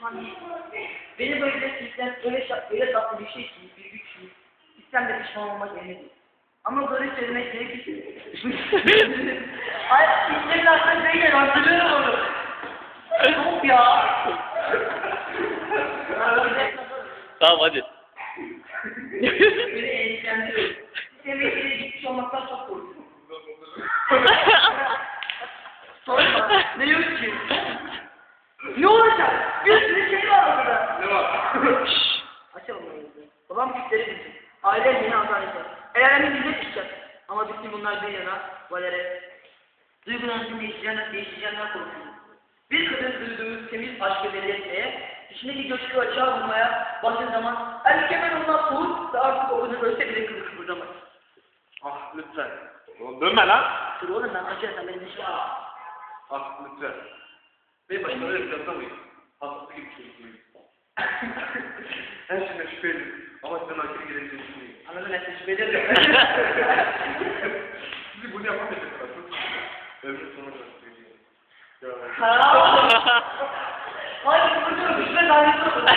Hani beni böyle sizden öyle, öyle tatlı bir şey ki, bir güç ki, sizden de pişman olmak değil. Ama böyle söylemek gerekirse. Ay, sizlerin aklına değil, hatırlıyorum onu. Yok ya. Tamam hadi. Beni eğlendiriyor. Sistemin içine gitmiş olmaktan çok korkuyorum. Sorma. Ne yok ki? Ne olacak? Bir sürü şey var orada. Ne var? Şşş. Açalım bunu. Babam küçükleri bilsin. Ailem azar eder. El alemin yüzüne çıkacak. Ama bütün bunlar bir yana, Valere. Duygularınızın değişeceğinden, değişeceğinden korkuyorum. Bir kadın duyduğu temiz aşkı belli etmeye, içindeki coşku açığa vurmaya başladığı zaman erkek hemen ondan soğur ve artık o kadın ölse bile kıvır kıvırdamaz. Ah lütfen. Oğlum dönme lan. Dur oğlum ben açarsam benim işim var. Ah lütfen. Öyle bir yapamayız. Hastası gibi çocukluğum. Her şeyden şüpheliyim. Ama sizden akıl geleceğini düşünmeyin. Anladın mı? Teşekkür ederim. Sizi bunu yapamayacaklar. Çok Ömrün sonuna kadar söyleyeceğim. Hayır, kıvırcıyorum. Düşme zanneti olur.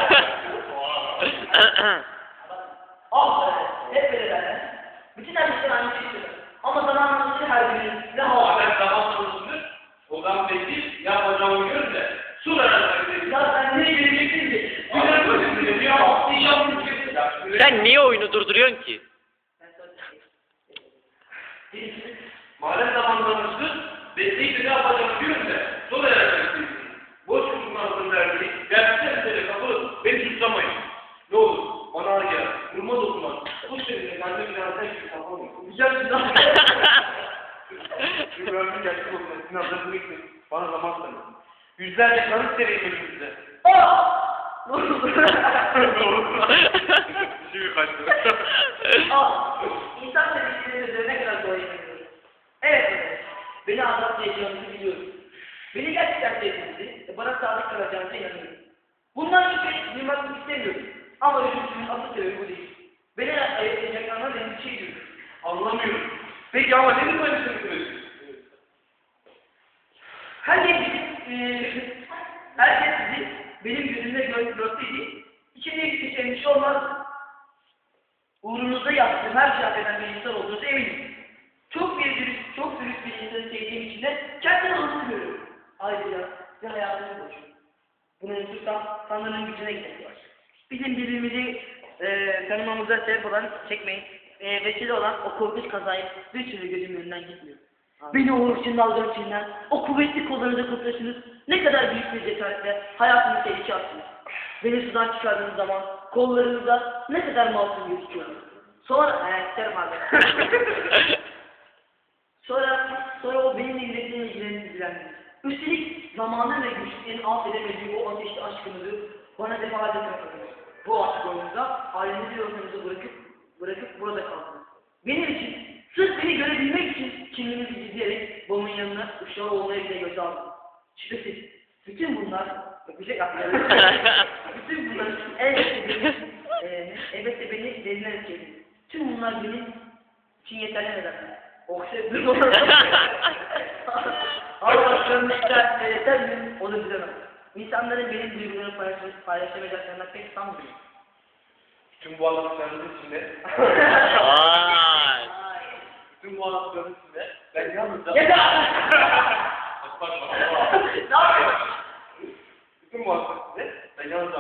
Al böyle. Hep böyle derler. Bütün erkekler aynı şeyi söyler. Ama zamanla işte her birinin ne hava. Ben zaman sorusunu odan bekliyor. Yapacağımı görün de. Su ver arasında Ya sen nereye gireceksin ki? Güzel böyle bir ya. İnşallah bir Sen niye oyunu durduruyorsun ki? Madem zamanlamışsın, bekleyip de ne yapacağımı görün de. Su ver arasında Boş kusurlarının verdiği, gerçekten üzere kapı, beni suçlamayın. Ne olur, bana ağır gel, vurma dokunmaz. Bu seninle bende bir arada hiçbir kapamayın. Güzel güzel. Şu ömrün gerçek olmasına sizin adınızı bekleyin. Bana zaman tanıyın. Yüzlerce kanıt sereyim önümüzde. Aa! Ne oldu? Şimdi kaçtı. Aa! İnsan sevgilileri üzerine kadar dolaşabiliyor. Evet. Beni anlatmayacağınızı biliyorum. Beni gerçekten sevdiğinizi ve bana sadık kalacağınıza inanıyorum. Bundan şüphe duymak istemiyorum. Ama üzüntümün asıl sebebi bu değil. Beni ayırtacaklarına endişe ediyorum. Anlamıyorum. Peki ama nedir böyle söylüyorsun? Herkes eee, herkes bizi benim gözümde gör, görseydi, içinde hiçbir şey olmaz. Uğrunuzda yaptığım her şey affeden bir insan olduğunuza eminim. Çok bir dürüst, çok dürüst bir insanı sevdiğim için de kendimi görüyorum. Ayrıca bir hayatımı boşuyorum. Bunu unutursam Tanrı'nın gücüne var. Bizim birbirimizi eee tanımamıza sebep olan, çekmeyin, eee vesile olan o korkunç kazayı bir türlü gözümün önünden gitmiyor. Beni o hırçın dalgın içinden, o kuvvetli kollarınıza kurtarışınız ne kadar büyük bir cesaretle hayatımı tehlikeye attınız. Beni sudan çıkardığınız zaman kollarınızda ne kadar masum gözüküyordu. Sonra, ayaklarım abi. Sonra, sonra o benimle ilgilendiğini ilgilendiniz. Üstelik zamanın ve güçlüklerin alt edemediği o ateşli aşkınızı bana defalarca katladınız. Bu aşk boyunca ailenizi ve ortamınızı bırakıp, bırakıp burada kaldınız. Benim için, sırf beni görebilmek için kimliğinizi gizleyerek babamın yanına uşağı olmaya bile göz aldım. Şüphesiz, bütün bunlar, öpecek aklıma. bütün bunlar elbette beni, e, elbette beni derinden etkiledi. Tüm bunlar benim için yeterli nedenler. Okşayıp Arkadaşlarım ister seyreder mi? Onu bilemem. İnsanların benim duygularımı paylaşamayacak- paylaşamayacaklarına pek sanmıyorum. Tüm bu anlattıklarınız içinde, Vay. tüm bu anlattıklarınız içinde ben yalnızca... Yeter! Bak, bak, bak. ne yapıyorsun? Bütün bu anlattıklarınız ben yalnızca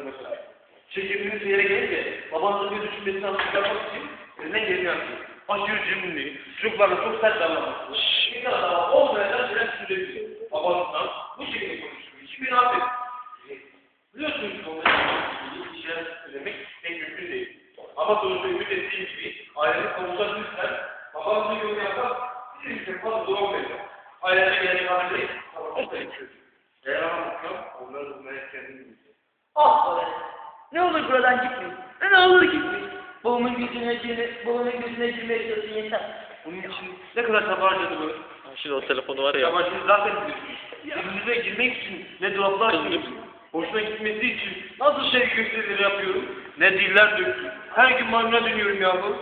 olmaya çalışıyorum. Çekildiğiniz yere gelince babanızın bir düşünmesini anlatmak için elinden geleni yapıyor. Aşırı cimri, çocuklarla çok sert davranması. Bir kadar daha olmayan şeyler söyleyebiliyor. Babasından bu şekilde konuşuyor. Hiçbir affet. Biliyorsunuz ki onların iyi şeyler söylemek pek mümkün değil. Ama sonuçta ümit ettiğim gibi ailenin kavuşabilirsen babanızın yolunu yapmak bir için fazla zor olmayacak. Ailene gelen aileyi kavuşmak buradan gitmeyin. Ne olur gitmeyin. Babamın gözüne girme, babamın gözüne girmeye çalışın yeter. Bunun için ne kadar çaba harcadı bu? Şimdi o telefonu var ya. Ama siz zaten. Evinize girmek için ne dolaplar açıyorsun. Hoşuna gitmesi için nasıl şey gösterileri yapıyorum. Ne diller döktüm. Her gün marmara dönüyorum yahu.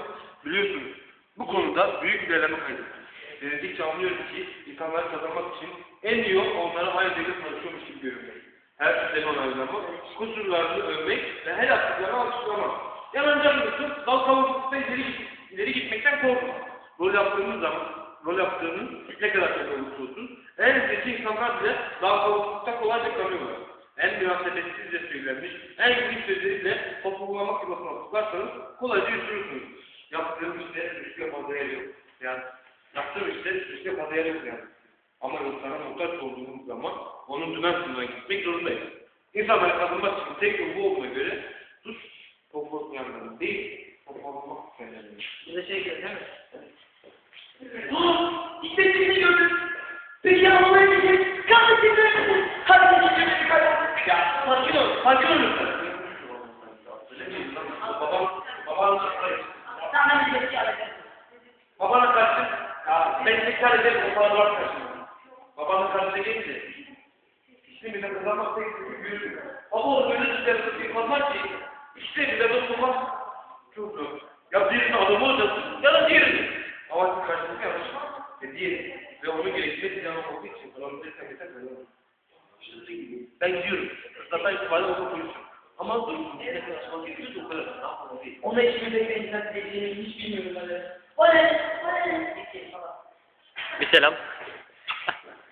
Biliyorsunuz bu konuda büyük ilerleme kaydettim. Denedikçe anlıyorum ki insanları kazanmak için en iyi yol onlara aynı devlet çalışıyormuş gibi görünmek. Her sistemi onaylamak, kusurlarını övmek ve her yaptıklarını alkışlamak. Yanınca mısın, dal kavuklukta ileri, ileri gitmekten korkma. Rol yaptığınız zaman, rol yaptığının ne kadar çok olursa olsun, en zeki insanlar bile dal kavuklukta kolayca kalıyorlar. En münasebetsizce söylenmiş, en gülüş sözleriyle topuklamak yuvasına tutarsanız kolayca yutulursunuz. Yaptığım işte rüşke fazla yer yok. Yani yaptığım işte rüşke fazla yer yok yani. Ama insana muhtaç olduğumuz zaman onun dümen gitmek zorundayız. İnsanlara katılmak için tek yol bu olduğuna göre sus topluluk yanlarında değil, topluluk yanlarında. Bize şey geldi değil mi? Aa, hikmetini gördüm. Peki ya baba ne diyecek? Kardeşim ne? Kardeşim ne? Kardeşim. Ya sakin ol, sakin ol lütfen. Babam, babam, Sana bir şey alacağım. babana karşı, ya ben tekrar ederim o kadar var gelince, işte bile kazanmak tek bir büyüdü. Baba o süper bir kazanmak ki, işte bile dokunmak çok zor. Ya birinin adamı olacaksın, ya da diğerini. Ama siz karşılıklı yanlış. Ve diğeri, ve onu geliştirmek için olduğu için, onu bir tek tek Ben gidiyorum. Zaten itibariyle okul polisim. Ama durum ne kadar çıkmak gerekiyorsa o kadar. Daha fazla değil. Ona insan diyeceğini hiç bilmiyorum ben de. O ne? O ne? Bir selam.